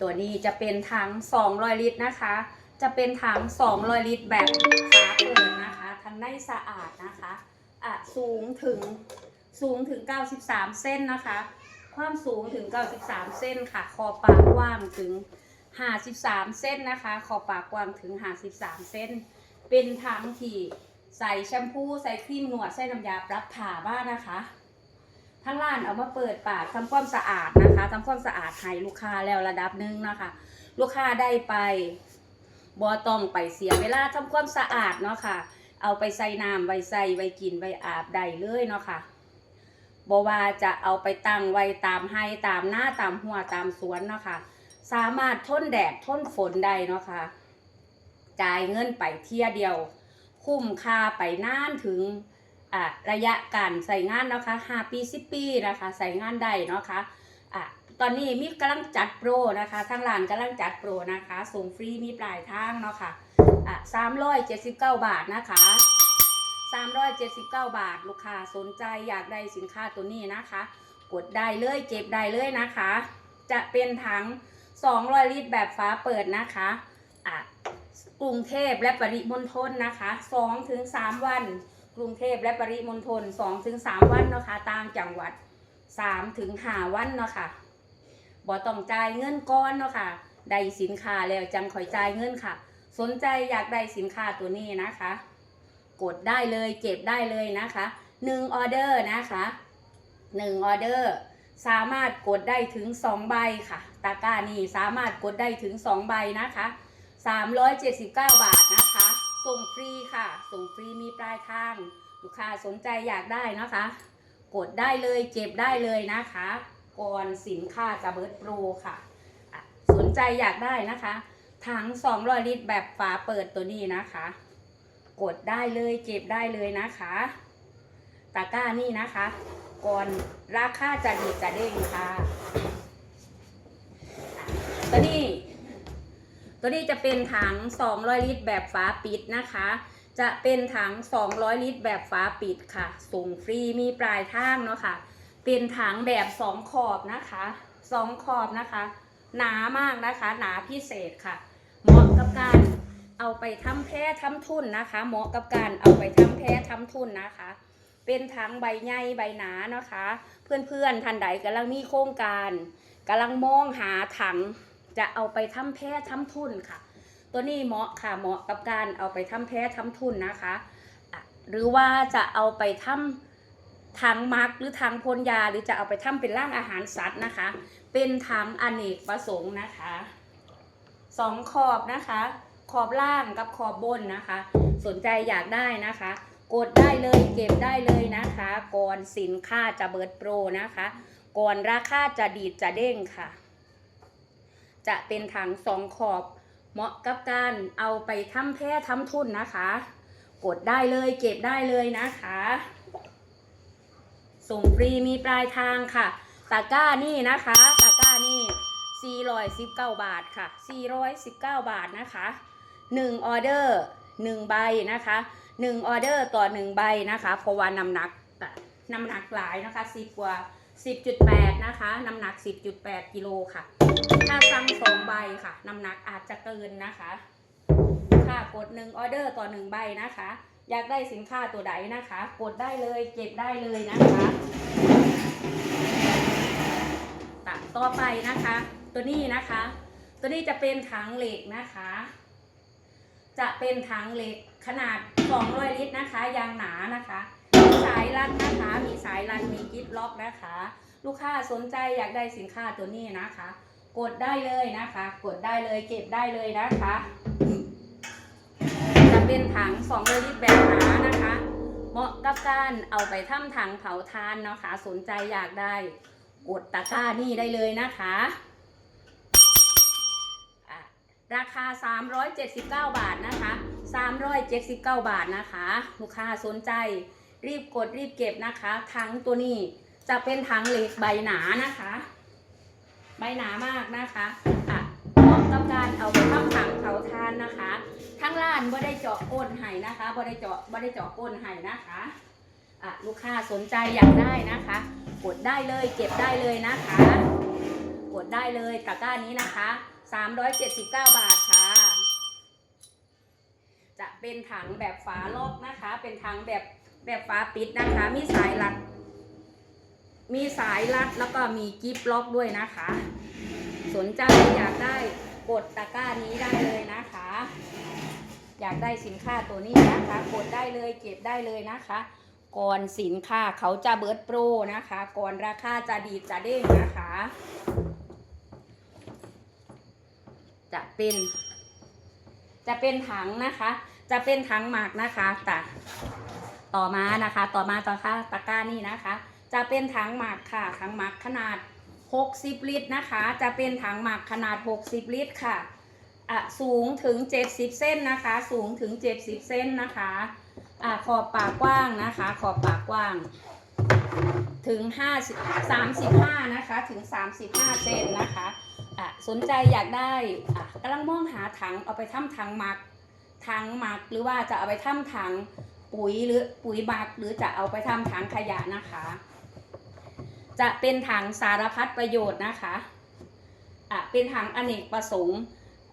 ตัวนี้จะเป็นถัง200 ลิตรนะคะ จะเป็นถัง200 ลิตรแบบฝาเปิดนะคะทั้งในสะอาดนะคะอะสูงถึงสูงถึง 93 เส้นนะคะ ความสูงถึง 93 เส้นค่ะ คอปากกว้างถึง 53 เส้นนะคะขอบปากกว้างถึง 53 เส้น เป็นถังที่ใส่แชมพู ใส่ครีมหนวด ใส่น้ำยาปรับผ้าบ้างนะคะ ทั้งร้านเอามาเปิดปากทำความสะอาดนะคะทำความสะอาดให้ลูกค้าแล้วระดับหนึ่งนะคะ ลูกค้าได้ไปบอต้องไปเสียเวลาทำความสะอาดเนาะค่ะ เอาไปใส่น้ำไว้ใส่ไว้กินไว้อาบได้เลยเนาะค่ะบว่าจะเอาไปตั้งไว้ตามให้ตามหน้าตามหัวตามสวนเนาะค่ะ สามารถทนแดดทนฝนได้เนาะค่ะจ่ายเงินไปเที่ยเดียว คุ้มค่าไปนานถึง อะระยะการใส่งานเนาะคะ5ปี10ปีนะคะใส่งานได้เนาะคะอะตอนนี้มีกำลังจัดโปรนะคะทางร้านกำลังจัดโปรนะคะส่งฟรีมีปลายทางเนาะค่ะอะ379บาทนะคะ379บาท ลูกค้าสนใจอยากได้สินค้าตัวนี้นะคะ กดได้เลยเก็บได้เลยนะคะ จะเป็นถัง200ลิตรแบบฟ้าเปิดนะคะอะกรุงเทพและปริมณฑลนะคะ2ถึง3วัน รุงเทพและปริมณฑล2ถึง3วันเนาะคะต่างจังหวัด3ถึง5วันเนาะค่ะบ่ต้องจ่ายเงินก้อนเนาะค่ะได้สินค้าแล้วจังคอยจ่ายเงินค่ะ สนใจอยากได้สินค้าตัวนี้นะคะ กดได้เลยเก็บได้เลยนะคะ1ออเดอร์นะคะ1ออเดอร์สามารถกดได้ถึง 2 ใบค่ะ ตะกร้านี่สามารถกดได้ถึง 2 ใบนะคะ 379 บาทนะคะ ส่งฟรีค่ะ ส่งฟรีมีปลายทาง ลูกค้าสนใจอยากได้นะคะ กดได้เลยเก็บได้เลยนะคะ ก่อนสินค้าจะเบิร์ดโปรค่ะ สนใจอยากได้นะคะถัง200ลิตรแบบฝาเปิดตัวนี้นะคะ กดได้เลยเก็บได้เลยนะคะตะกร้านี่นะคะ ก่อนราคาจะดีจะเด้งค่ะอะตัวนี้ ตัวนี้จะเป็นถัง 200 ลิตร แบบฝาปิดนะคะ จะเป็นถัง 200 ลิตร แบบฝาปิดค่ะ ส่งฟรีมีปลายทางเนาะค่ะ เป็นถังแบบ 2 ขอบนะคะ 2 ขอบนะคะ หนามากนะคะ หนาพิเศษค่ะ เหมาะกับการเอาไปทำแพ้ทำทุนนะคะ เหมาะกับการเอาไปทำแพ้ทำทุนนะคะ เป็นถังใบใหญ่ใบหนานะคะ เพื่อนๆท่านใดกำลังมีโครงการกำลังมองหาถัง จะเอาไปทำแพ้ทำทุนค่ะ ตัวนี้เหมาะค่ะเหมาะกับการเอาไปทำแพ้ทำทุนนะคะ หรือว่าจะเอาไปทำถังมักหรือถังพ่นยาหรือจะเอาไปทำเป็นร่างอาหารสัตว์นะคะ เป็นถังอเนกประสงค์นะคะสองขอบนะคะ ขอบล่างกับขอบบนนะคะ สนใจอยากได้นะคะ กดได้เลยเก็บได้เลยนะคะ ก่อนสินค้าจะเบิร์ดโปรนะคะ ก่อนราคาจะดีดจะเด้งค่ะ จะเป็นถังสองขอบ เหมาะกับการเอาไปทำแพ้ทำทุ่นนะคะ กดได้เลยเก็บได้เลยนะคะ ส่งฟรีมีปลายทางค่ะตะก้านี่นะคะตะก้านี่419 บาทค่ะ 419 บาทนะคะ1ออเดอร์1ใบนะคะ1ออเดอร์ต่อ 1 ใบนะคะ เพราะว่าน้ำหนักน้ำหนักหลายนะคะ10กว่า 10.8 นะคะ น้ำหนัก 10.8 กิโลค่ะ ถ้าสั่งสองใบค่ะ น้ำหนักอาจจะเกินนะคะ ค่ะ กดหนึ่งออเดอร์ต่อหนึ่งใบนะคะ อยากได้สินค้าตัวใดนะคะ กดได้เลย เก็บได้เลยนะคะตัดต่อไปนะคะ ตัวนี้นะคะ ตัวนี้จะเป็นถังเหล็กนะคะ จะเป็นถังเหล็กขนาด 200 ลิตรนะคะ ยางหนานะคะ สายรัดนะคะ มีสายรัดมีกิ๊บล็อกนะคะ ลูกค้าสนใจอยากได้สินค้าตัวนี้นะคะ กดได้เลยนะคะ กดได้เลยเก็บได้เลยนะคะ จะเป็นถัง2ลิตรแบบหนานะคะ เหมาะกับการเอาไปทำถังเผาทานเนาะคะ สนใจอยากได้กดตะกร้านี่ได้เลยนะคะอะราคา 379 บาทนะคะ 379 บาทนะคะ ลูกค้าสนใจ รีบกดรีบเก็บนะคะ ถังตัวนี้จะเป็นถังเหล็กใบหนานะคะ ใบหนามากนะคะอะเหมาะกับการเอาไปทำถังเผาทานนะคะ ทั้งร้านบ่ได้เจาะก้นไห้นะคะบ่ได้เจาะบ่ได้เจาะก้นไห้นะคะอะลูกค้าสนใจอยากได้นะคะ กดได้เลยเก็บได้เลยนะคะ กดได้เลยตะกร้านี้นะคะ 379 บาทค่ะ จะเป็นถังแบบฝาล็อกนะคะ เป็นถังแบบ แบบฝาปิดนะคะ มีสายรัด มีสายรัดแล้วก็มีกิฟล็อกด้วยนะคะ สนใจอยากได้กดตะกร้านี้ได้เลยนะคะ อยากได้สินค้าตัวนี้นะคะ กดได้เลยเก็บได้เลยนะคะก่อนสินค้าเขาจะเบิร์ดโปรนะคะ ก่อนราคาจะดีจะเด้งนะคะ จะเป็น จะเป็นถังนะคะ จะเป็นถังหมักนะคะแต่ ต่อมานะคะ ต่อมาต่อค่ะตะกร้านี่นะคะ จะเป็นถังหมักค่ะถังหมักขนาด 60 ลิตรนะคะ จะเป็นถังหมักขนาด 60 ลิตรค่ะอะสูงถึง 70 เส้นนะคะ สูงถึง 70 เส้นนะคะอะขอบปากกว้างนะคะ ขอบปากกว้างถึง5 35 นะคะ ถึง 35 เซนนะคะอะสนใจอยากได้อะกำลังมองหาถังเอาไปทำถังหมักถังหมักหรือว่าจะเอาไปทำถัง ปุ๋ยหรือปุ๋ยหมักหรือจะเอาไปทำถังขยะนะคะ จะเป็นถังสารพัดประโยชน์นะคะอะเป็นถังอเนกประสงค์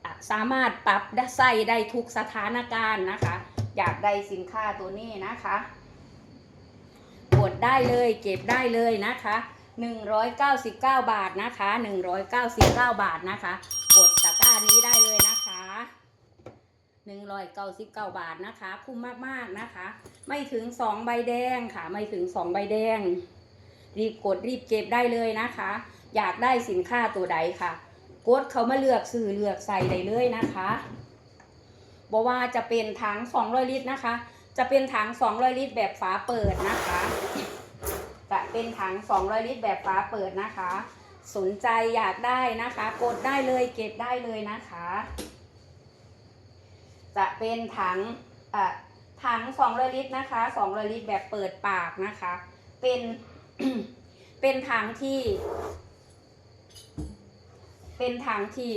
อะสามารถปรับได้ใส่ได้ทุกสถานการณ์นะคะ อยากได้สินค้าตัวนี้นะคะกดได้เลยเก็บได้เลยนะคะ199 บาทนะคะ 199 บาทนะคะ กดตะกร้านี้ได้เลยนะคะ 199 บาทนะคะ คุ้มมากๆนะคะ ไม่ถึง 2 ใบแดงค่ะ ไม่ถึง 2 ใบแดง รีบกดรีบเก็บได้เลยนะคะ อยากได้สินค้าตัวใดค่ะ กดเขามาเลือกซื้อเลือกใส่ได้เลยนะคะบอกว่าจะเป็นถัง200 ลิตรนะคะ จะเป็นถัง200 ลิตรแบบฝาเปิดนะคะ จะเป็นถัง200 ลิตรแบบฝาเปิดนะคะ สนใจอยากได้นะคะ กดได้เลยเก็บได้เลยนะคะ จะเป็นถังอะถัง200ลิตรนะคะ200ลิตรแบบเปิดปากนะคะ เป็นเป็นถังที่ เป็นถังที่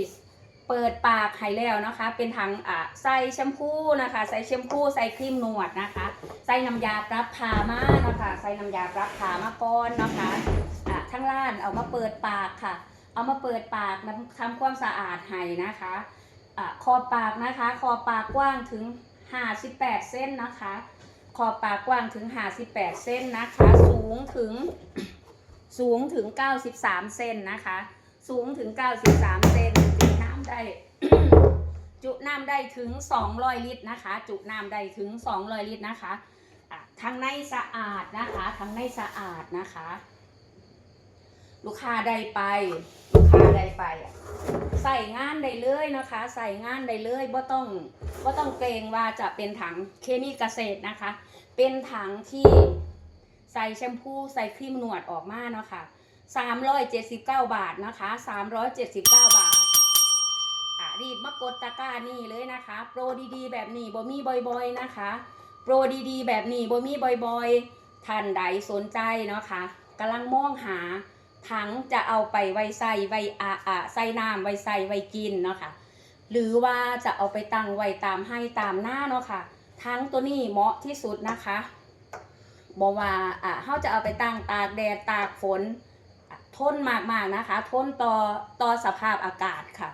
เปิดปากให้แล้วนะคะ เป็นถังอะใส่แชมพูนะคะ ใส่แชมพูใส่ครีมนวดนะคะ ใส่น้ำยาปรับผ้ามานะคะ ใส่น้ำยาปรับผ้ามาก่อนนะคะอะทั้งร้านเอามาเปิดปากค่ะ เอามาเปิดปากนะทำความสะอาดให้นะคะ อะขอปากนะคะขอปากกว้างถึง 58 เส้นนะคะขอปากกว้างถึง 58 เส้นนะคะ สูงถึงสูงถึง 93 เซนนะคะ สูงถึง 93 เซนจุน้ำได้จุน้ำได้ถึง 200 ลิตรนะคะ จุน้ำได้ถึง 200 ลิตรนะคะอะทางในสะอาดนะคะทางในสะอาดนะคะ ลูกค้าได้ไป ลูกค้าได้ไปใส่งานได้เลยนะคะ ใส่งานได้เลยบ่ต้องบ่ต้องเกรงว่าจะเป็นถังเคมีเกษตรนะคะ เป็นถังที่ใส่แชมพูใส่ครีมหนวดออกมาเนาะค่ะ379 บาทนะคะ 379 บาทอะรีบมากดตะกร้านี่เลยนะคะ โปรดีๆ แบบนี้บ่มีบ่อยๆนะคะ โปรดีๆ แบบนี้บ่มีบ่อยๆท่านใดสนใจเนาะค่ะกำลังมองหา ถังจะเอาไปไว้ใส่ไว้อาอาใส่น้ำไว้ใส่ไว้กินเนาะค่ะหรือว่าจะเอาไปตั้งไว้ตามให้ตามหน้าเนาะค่ะทั้งตัวนี้เหมาะที่สุดนะคะบอกว่าอะเขาจะเอาไปตั้งตากแดดตากฝนทนมากๆนะคะ ทนต่อต่อสภาพอากาศค่ะ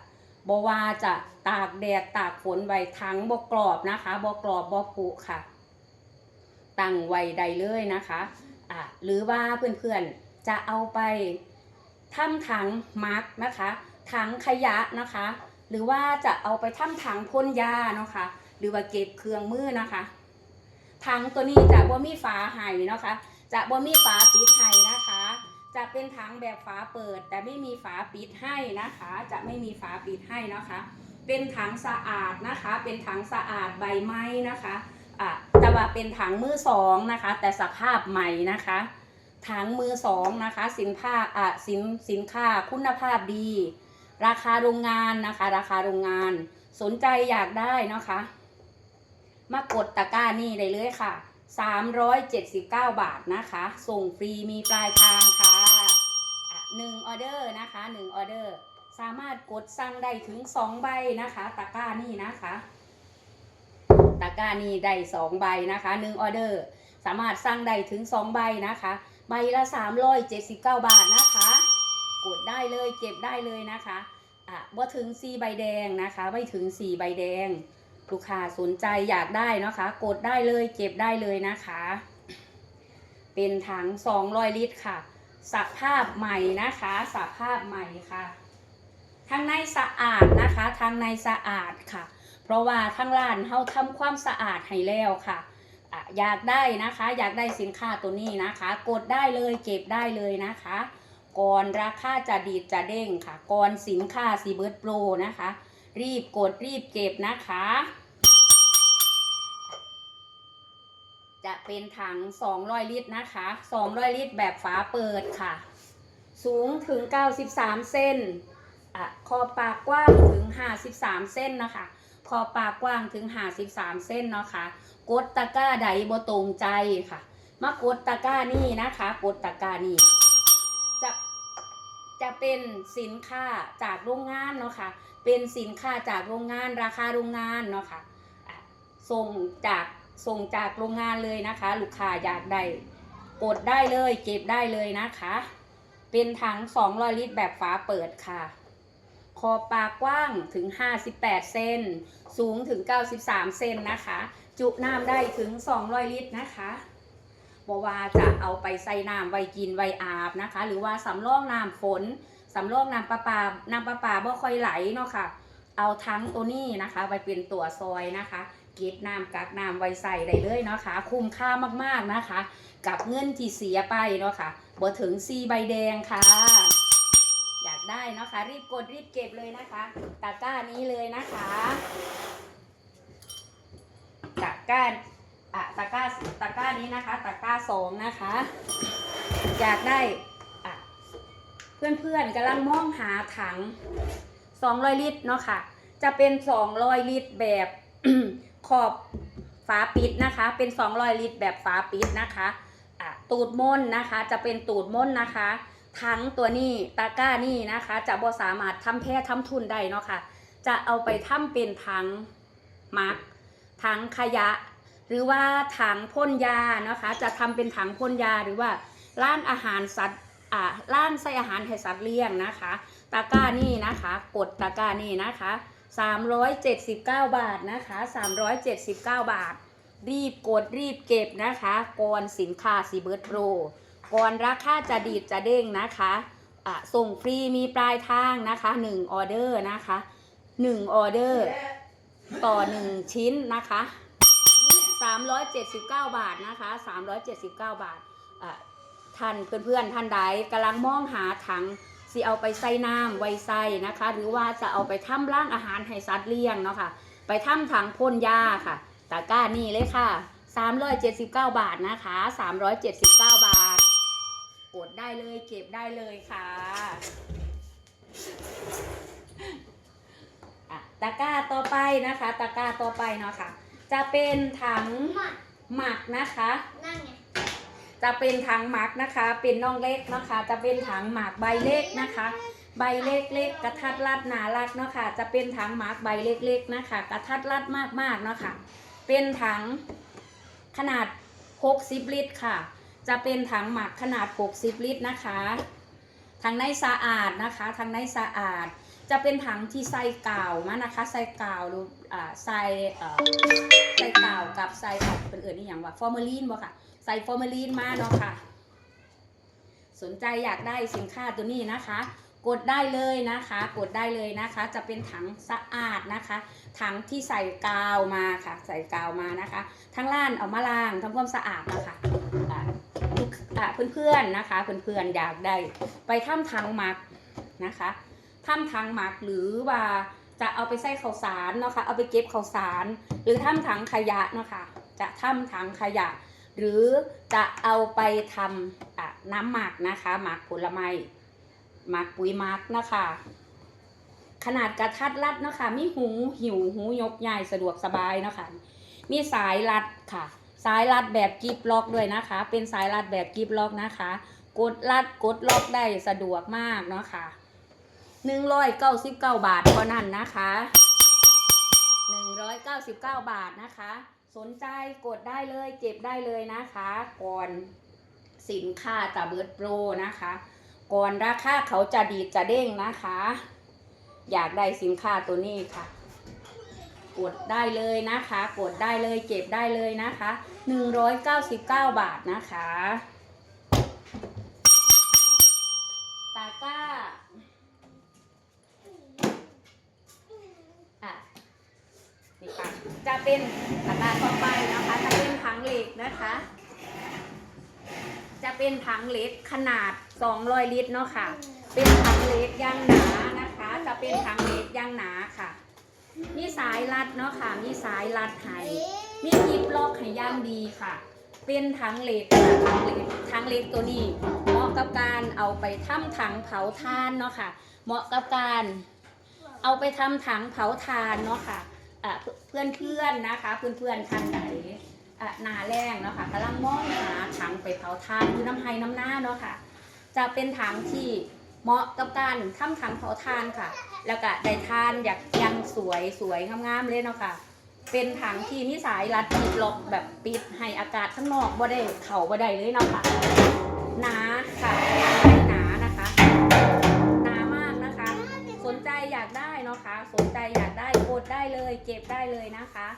บอกว่าจะตากแดดตากฝนไว้ทั้งบกกรอบนะคะบกกรอบบกผุค่ะ ตั้งไว้ใดเลยนะคะอะหรือว่าเพื่อนๆ จะเอาไปทำถังมาร์กนะคะถังขยะนะคะ หรือว่าจะเอาไปทำถังพ่นยาเนาะคะหรือว่าเก็บเครื่องมือนะคะถังตัวนี้จะบ่มีฝาไห้เนาะคะจะบ่มีฝาปิดให้นะคะ จะเป็นถังแบบฝาเปิด แต่ไม่มีฝาปิดให้นะคะ จะไม่มีฝาปิดให้นะคะ เป็นถังสะอาดนะคะ เป็นถังสะอาดใบไม้นะคะอะแต่ว่าเป็นถังมือสองนะคะ แต่สภาพใหม่นะคะ ถังมือสองนะคะ สินค้าอะสินสินค้าคุณภาพดี ราคาโรงงานนะคะ ราคาโรงงาน สนใจอยากได้นะคะ มากดตะกร้านี่ได้เลยค่ะ 379 บาทนะคะ ส่งฟรีมีปลายทางค่ะหนึ่งออเดอร์นะคะหนึ่งออเดอร์ สามารถกดสั่งได้ถึง2ใบนะคะ ตะกร้านี่นะคะตะกร้านี่ได้2ใบนะคะหนึ่งออเดอร์ สามารถสั่งได้ถึง2ใบนะคะ ใบละ 379 บาทนะคะ กดได้เลยเก็บได้เลยนะคะอะว่าถึงสีใบแดงนะคะ ไม่ถึงสีใบแดง ลูกค้าสนใจอยากได้นะคะ กดได้เลยเก็บได้เลยนะคะ เป็นถัง200 ลิตรค่ะสภาพใหม่นะคะสภาพใหม่ค่ะทางในสะอาดนะคะทางในสะอาดค่ะ เพราะว่าทางร้านเขาทำความสะอาดให้แล้วค่ะ อยากได้นะคะ อยากได้สินค้าตัวนี้นะคะ กดได้เลยเก็บได้เลยนะคะ ก่อนราคาจะดีดจะเด้งค่ะ ก่อนสินค้าซีเบิร์ดโปรนะคะ รีบกดรีบเก็บนะคะ จะเป็นถัง 200 ลิตรนะคะ 200 ลิตรแบบฝาเปิดค่ะ สูงถึง 93เส้นอะขอบปากกว้างถึง 53 เส้นนะคะ ขอบปากกว้างถึง 53 เส้นเนาะค่ะ กดตะกร้าใดบ่ตรงใจค่ะ มากดตะกร้านี่นะคะ กดตะกร้านี่จะจะเป็นสินค้าจากโรงงานเนาะค่ะ เป็นสินค้าจากโรงงานราคาโรงงานเนาะค่ะอะส่งจากส่งจากโรงงานเลยนะคะ ลูกค้าอยากได้กดได้เลยเก็บได้เลยนะคะ เป็นถัง200ลิตรแบบฝาเปิดค่ะขอบปากกว้างถึง 58 เซน สูงถึง 93 เซนนะคะ จุน้ำได้ถึง 200 ลิตรนะคะบอกว่าจะเอาไปใส่น้ำไว้กินไว้อาบนะคะ หรือว่าสำรองน้ำฝนสำรองน้ำประปา น้ำประปาบ่ค่อยไหลเนาะค่ะ เอาทั้งตัวนี้นะคะไปเป็นตัวซอยนะคะเก็บน้ำกักน้ำไว้ใส่ได้เลยเนาะค่ะ คุ้มค่ามากๆนะคะ กับเงินที่เสียไปเนาะค่ะบ่ถึงซีใบแดงค่ะ อยากได้เนาะคะ รีบกดรีบเก็บเลยนะคะ ตะกร้านี้เลยนะคะ ตะกร้าอะตะกร้าตะกร้านี้นะคะตะกร้าสองนะคะ อยากได้อะเพื่อนๆกำลังมองหาถัง200ลิตรเนาะค่ะ จะเป็น200ลิตรแบบขอบฝาปิดนะคะ เป็น200ลิตรแบบฝาปิดนะคะอะตูดม่นนะคะ จะเป็นตูดม่นนะคะทั้งตัวนี้ตะก้านี่นะคะ จะบ่สามารถทำแพร่ทำทุนได้เนาะค่ะ จะเอาไปทำเป็นถังมัก ถังขยะ หรือว่าถังพ่นยานะคะ จะทำเป็นถังพ่นยาหรือว่าร้านอาหารสัตว์อ่าร้านใส่อาหารให้สัตว์เลี้ยงนะคะ ตะกร้านี่นะคะ กดตะกร้านี่นะคะ379 บาทนะคะ 379 บาท รีบกดรีบเก็บนะคะก่อนสินค้าซีเบิร์ดโปรก่อนราคาจะดีดจะเด้งนะคะอะส่งฟรีมีปลายทางนะคะ 1 ออเดอร์นะคะ 1 ออเดอร์ ต่อ1ชิ้นนะคะ379 บาทนะคะ 379 บาทท่านเพื่อนๆท่านใดกำลังมองหาถังสิเอาไปใส่น้ำไว้ใส่นะคะ หรือว่าจะเอาไปทำร่างอาหารให้สัตว์เลี้ยงเนาะค่ะไปทำถังพ่นยาค่ะตะกร้านี่เลยค่ะ 379 บาทนะคะ 379 บาทกดได้เลยเก็บได้เลยค่ะะตะกร้าต่อไปนะคะ ตะกร้าต่อไปเนาะค่ะ จะเป็นถังหมักหมักนะคะ นั่นไงจะเป็นถังหมักนะคะ เป็นน่องเล็กนะคะ จะเป็นถังหมักใบเล็กนะคะ ใบเล็กๆกระทัดรัดหนารัดเนาะค่ะ จะเป็นถังหมักใบเล็กๆนะคะ กระทัดรัดมากๆเนาะค่ะ เป็นถังขนาด 60 ลิตรค่ะ จะเป็นถังหมักขนาด 60 ลิตรนะคะทางในสะอาดนะคะทางในสะอาด จะเป็นถังที่ใส่กาวมานะคะ ใส่กาวหรืออ่าใส่ใส่กาวกับใส่เป็นเอื่นนี่อย่างว่าฟอร์มาลีนบ่ค่ะ ใส่ฟอร์มาลีนมาเนาะค่ะ สนใจอยากได้สินค้าตัวนี้นะคะ กดได้เลยนะคะ กดได้เลยนะคะ จะเป็นถังสะอาดนะคะ ถังที่ใส่กาวมาค่ะ ใส่กาวมานะคะ ทั้งล้านเอามาล้างทำความสะอาดนะคะเพื่อนๆนะคะ เพื่อนๆอยากได้ ไปทำถังมักนะคะ ทำถังหมักหรือว่าจะเอาไปใส่ข้าวสารเนาะค่ะเอาไปเก็บข้าวสาร หรือทำถังขยะเนาะค่ะจะทำถังขยะ หรือจะเอาไปทำน้ำหมักนะคะหมักผลไม้หมักปุ๋ยหมักนะคะขนาดกระทัดรัดนะคะมีหูหิวหูยกใหญ่สะดวกสบายนะคะมีสายรัดค่ะ สายรัดแบบกิฟล็อกด้วยนะคะ เป็นสายรัดแบบกิฟล็อกนะคะ กดรัดกดล็อกได้สะดวกมากเนาะค่ะ หนึ่งร้อยเก้าสิบเก้าบาทเท่านั้นนะคะหนึ่งร้อยเก้าสิบเก้าบาทนะคะ สนใจกดได้เลยเก็บได้เลยนะคะ ก่อนสินค้าจะเบิร์ดโปรนะคะ ก่อนราคาเขาจะดีจะเด้งนะคะ อยากได้สินค้าตัวนี้ค่ะ กดได้เลยนะคะ กดได้เลยเก็บได้เลยนะคะ 199 บาทนะคะ ตาก้า อะ นี่ค่ะ จะเป็นตาก้าต่อไปนะคะ จะเป็นถังเหล็กนะคะ จะเป็นถังเหล็กขนาด 200 ลิตรเนาะค่ะ เป็นถังเหล็กยางหนานะคะ จะเป็นถังเหล็กยางหนาค่ะ มีสายรัดเนาะค่ะ มีสายรัดให้มียิบล็อกให้ย่างดีค่ะ เป็นถังเหล็กค่ะถังเหล็กถังเหล็กตัวนี้เหมาะกับการเอาไปทำถังเผาถ่านเนาะค่ะ เหมาะกับการเอาไปทำถังเผาถ่านเนาะคะ่ะ เพื่อนเพื่อนๆนะคะ เพื่อนเพื่อนๆท่านไหนอ่นาแรงเนาะค่ะกำลังมองหาถังไปเผาถ่านคือน้ำไห้น้ำหน้าเนาะค่ะ จะเป็นถังที่เหมาะกับการทำถังเผาถ่านค่ะ แล้วก็ได้ทานอยากยังสวยสวยงามๆเลยเนาะค่ะ เป็นถังที่มีสายรัดปิดล็อกแบบปิดให้อากาศข้างนอกบ่ได้เข่าบ่ได้เลยเนาะค่ะหนาค่ะ เนาะคะสนใจอยากได้กดได้เลย เก็บได้เลยนะคะ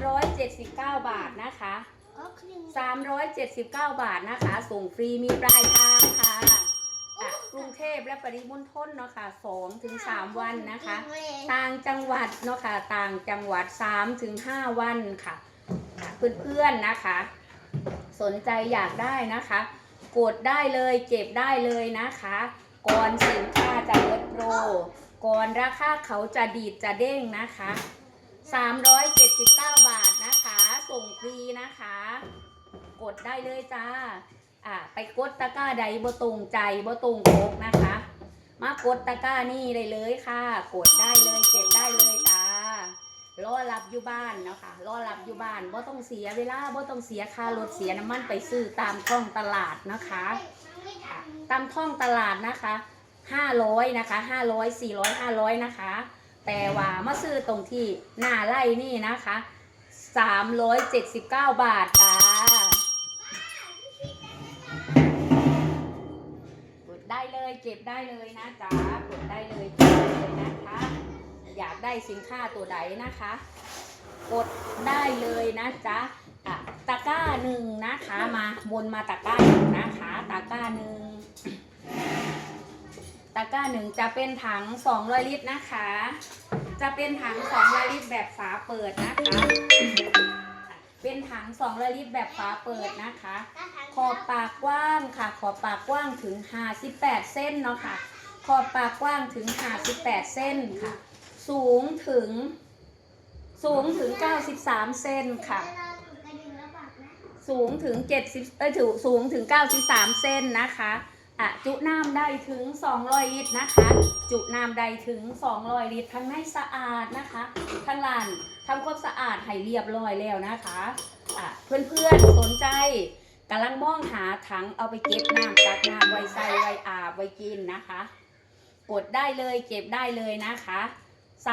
379 บาทนะคะ 379 บาทนะคะ ส่งฟรีมีปลายทางค่ะอะกรุงเทพและปริมณฑลเนาะค่ะ2ถึง3วันนะคะ ต่างจังหวัดเนาะค่ะต่างจังหวัด3ถึง5วันค่ะอะ เพื่อนๆนะคะ สนใจอยากได้นะคะ กดได้เลยเก็บได้เลยนะคะ ก่อนสินค้าจะลดโปร ก่อนราคาเขาจะดีดจะเด้งนะคะ 379 บาทนะคะ ส่งฟรีนะคะ กดได้เลยจ้าอะไปกดตะกร้าใดบ่ตรงใจบ่ตรงโคกนะคะ มากดตะกร้านี่ได้เลยค่ะ กดได้เลยเก็บได้เลยจ้ารอรับอยู่บ้านเนาะค่ะรอรับอยู่บ้านบ่ต้องเสียเวลาบ่ต้องเสียค่ารถเสียน้ำมันไปซื้อตามท้องตลาดนะคะ ตามท้องตลาดนะคะ 500นะคะ500 400 500นะคะ แต่ว่ามาซื้อตรงที่หน้าไร่นี่นะคะ 379 บาทจ้ากดได้เลยเก็บได้เลยนะจ๊ะกดได้เลยเก็บได้เลยนะคะ อยากได้สินค้าตัวใดนะคะ กดได้เลยนะจ๊ะตะกร้าหนึ่งนะคะมาวนมาตะกร้าหนึ่งนะคะ ตะกร้าหนึ่ง ตะกร้าหนึ่งจะเป็นถัง200ลิตรนะคะ จะเป็นถัง200ลิตรแบบฝาเปิดนะคะ เป็นถัง200ลิตรแบบฝาเปิดนะคะ ขอบปากกว้างค่ะ ขอบปากกว้างถึง 58 เส้นเนาะค่ะ ขอบปากกว้างถึง 58 เส้นค่ะ สูงถึง สูงถึง 93 เส้นค่ะสูงถึง 70เอ้ยถึงสูงถึง 93 เส้นนะคะ อะจุน้ำได้ถึง 200 ลิตรนะคะ จุน้ำได้ถึง 200 ลิตรทั้งในสะอาดนะคะทั้งลานทำความสะอาดให้เรียบร้อยแล้วนะคะอะเพื่อนๆสนใจกำลังมองหาถังเอาไปเก็บน้ำตักน้ำไว้ใส่ไว้อาบไว้กินนะคะ กดได้เลยเก็บได้เลยนะคะ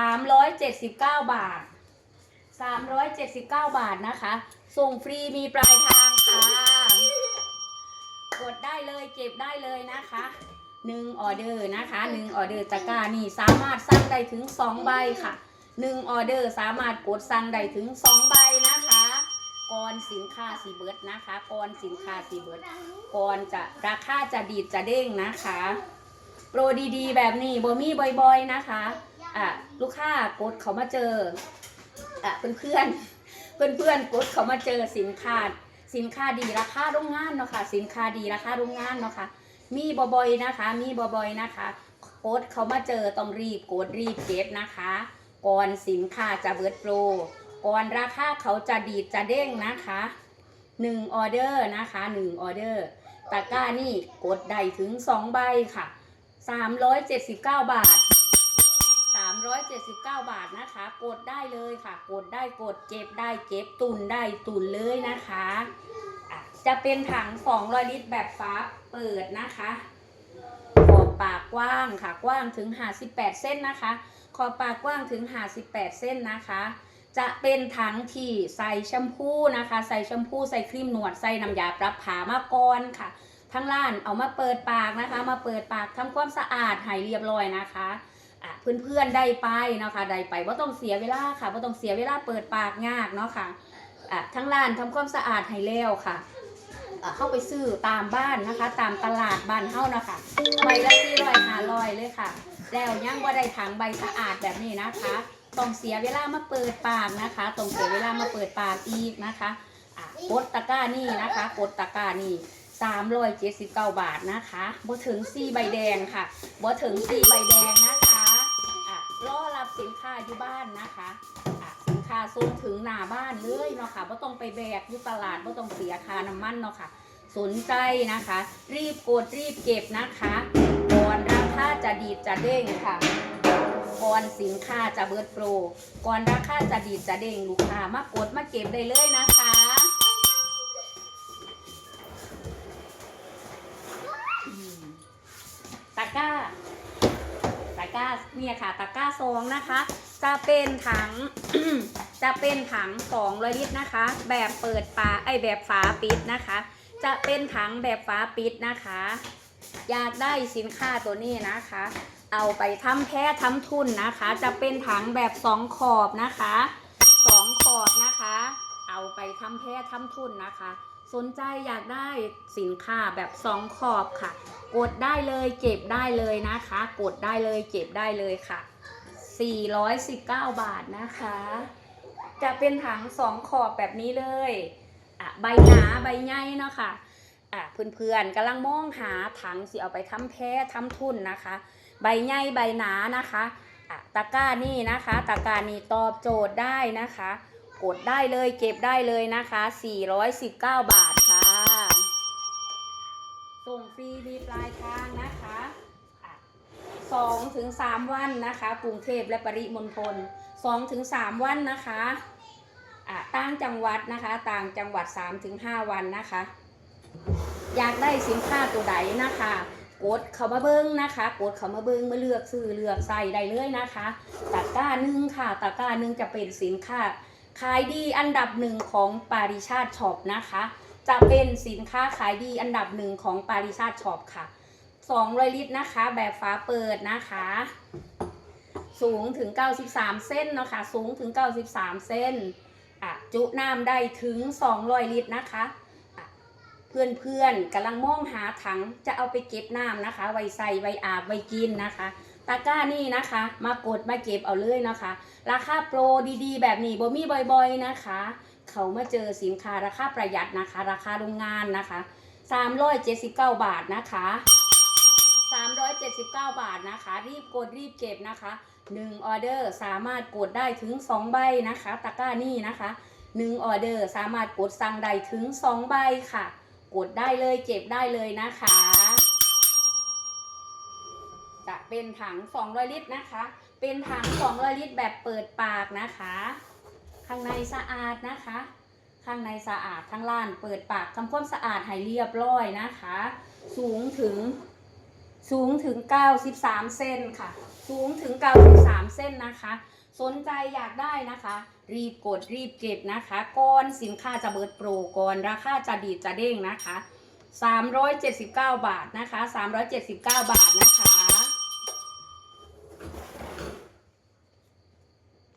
379 บาท 379 บาทนะคะ ส่งฟรีมีปลายทางค่ะ กดได้เลยเก็บได้เลยนะคะหนึ่งออเดอร์นะคะหนึ่งออเดอร์ตะกร้านี่สามารถสั่งได้ถึง2ใบค่ะหนึ่งออเดอร์สามารถกดสั่งได้ถึง2ใบนะคะก่อนสินค้าสีเบิร์ดนะคะก่อนสินค้าสีเบิร์ดก่อนจะราคาจะดีดจะเด้งนะคะ โปรดีๆ แบบนี้บ่มีบ่อยๆนะคะอะลูกค้ากดเขามาเจออะเพื่อนๆเพื่อนๆกดเขามาเจอสินค้า สินค้าดีราคาโรงงานเนาะค่ะ สินค้าดีราคาโรงงานเนาะค่ะ มีบ่อยๆนะคะ มีบ่อยๆนะคะโค้ดเขามาเจอต้องรีบกดรีบเก็บนะคะ ก่อนสินค้าจะเบิดโปร ก่อนราคาเขาจะดีดจะเด้งนะคะ1ออเดอร์นะคะ1ออเดอร์ตะกร้านี่กดได้ถึง2ใบค่ะ379บาท 379 บาทนะคะ กดได้เลยค่ะ กดได้กดเก็บได้เก็บตุนได้ตุนเลยนะคะะจะเป็นถัง200ลิตรแบบฟ้าเปิดนะคะขอบปากกว้างค่ะกว้างถึง 58 เส้นนะคะขอบปากกว้างถึง 58 เส้นนะคะ จะเป็นถังที่ใส่แชมพูนะคะ ใส่แชมพูใส่ครีมหนวดใส่น้ำยาปรับผามาก่อนค่ะทั้งร้านเอามาเปิดปากนะคะ มาเปิดปากทำความสะอาดให้เรียบร้อยนะคะ อะเพื่อนๆได้ไปเนาะค่ะได้ไปว่าต้องเสียเวลาค่ะว่าต้องเสียเวลาเปิดปากยากเนาะค่ะอะทั้งร้านทำความสะอาดให้แล้วค่ะเข้าไปซื้อตามบ้านนะคะ ตามตลาดบ้านเฮ้านะคะใบละสี่ร้อยห้าร้อยเลยค่ะ แล้วยังว่าได้ถังใบสะอาดแบบนี้นะคะต้องเสียเวลามาเปิดปากนะคะต้องเสียเวลามาเปิดปากอีกนะคะกดตะกร้านี่นะคะกดตะกร้านี่379บเก้าบาทนะคะบ่ถึง4ใบแดงค่ะบ่ถึง4ใบแดงนะคะ รอรับสินค้าอยู่บ้านนะคะอะสินค้าส่งถึงหน้าบ้านเลยเนาะค่ะบ่ต้องไปแบกอยู่ตลาดบ่ต้องเสียค่าน้ำมันเนาะค่ะ สนใจนะคะ รีบกดรีบเก็บนะคะก่อนราคาจะดีดจะเด้งค่ะก่อนสินค้าจะเบิร์ดโปรก่อนราคาจะดีดจะเด้งลูกค้ามากดมาเก็บได้เลยนะคะตะกร้า กร้าเนี่ยค่ะตะกร้าซองนะคะ จะเป็นถัง จะเป็นถัง200ลิตรนะคะ แบบเปิดฝาไอแบบฝาปิดนะคะ จะเป็นถังแบบฝาปิดนะคะ อยากได้สินค้าตัวนี้นะคะ เอาไปทำแพ้ทำทุนนะคะ จะเป็นถังแบบสองขอบนะคะสองขอบนะคะ เอาไปทำแพ้ทำทุนนะคะ สนใจอยากได้สินค้าแบบสองขอบค่ะ กดได้เลยเก็บได้เลยนะคะ กดได้เลยเก็บได้เลยค่ะ 419 บาทนะคะ จะเป็นถังสองขอบแบบนี้เลยอะใบหนาใบใหญ่เนาะค่ะอะเพื่อนๆกำลังมองหาถังสิเอาไปทำแพ้ทำทุนนะคะ ใบใหญ่ใบหนานะคะอะตะกร้านี่นะคะ ตะกร้านี่ตอบโจทย์ได้นะคะ กดได้เลยเก็บได้เลยนะคะ 419 บาทค่ะ ส่งฟรีมีปลายทางนะคะสองถึงสามวันนะคะ กรุงเทพและปริมณฑลสองถึงสามวันนะคะต่างจังหวัดนะคะ ต่างจังหวัด3าถึงห้าวันนะคะ อยากได้สินค้าตัวใดนะคะกดเข้ามาเบิ้งนะคะ กดเข้ามาเบิ้งมาเลือกซื้อเลือกใส่ได้เลยนะคะตะกร้าหนึ่งค่ะตะกร้าหนึ่งจะเป็นสินค้า ขายดีอันดับหนึ่งของปาริชาติช็อปนะคะ จะเป็นสินค้าขายดีอันดับหนึ่งของปาริชาติช็อปค่ะ200ลิตรนะคะ แบบฟ้าเปิดนะคะ สูงถึง 93 เส้นเนาะคะสูงถึง 93 เส้นอะจุน้ำได้ถึง 200 ลิตรนะคะอะเพื่อนๆกำลังมองหาถังจะเอาไปเก็บน้ำนะคะ ไว้ใส่ไว้อาบไว้กินนะคะ ตะกร้านี่นะคะ มากดมาเก็บเอาเลยนะคะ ราคาโปรดีๆ แบบนี้บ่มีบ่อยๆนะคะ เขามาเจอสินค้าราคาประหยัดนะคะ ราคาโรงงานนะคะ379 บาทนะคะ379 บาทนะคะ รีบกดรีบเก็บนะคะ1ออเดอร์สามารถกดได้ถึง 2 ใบนะคะตะกร้านี่นะคะ1ออเดอร์สามารถกดสั่งได้ถึง 2 ใบค่ะ กดได้เลยเก็บได้เลยนะคะจะ เป็นถัง 200 ลิตรนะคะ เป็นถัง 200 ลิตรแบบเปิดปากนะคะ ข้างในสะอาดนะคะ ข้างในสะอาดทั้งล่าน เปิดปากทำความสะอาดให้เรียบร้อยนะคะ สูงถึงสูงถึง 93เส้นค่ะ สูงถึง 93เส้นนะคะ สนใจอยากได้นะคะ รีบกดรีบเก็บนะคะก่อนสินค้าจะเบิดโปรก่อนราคาจะดีจะเด้งนะคะ 379 บาทนะคะ 379 บาทนะคะ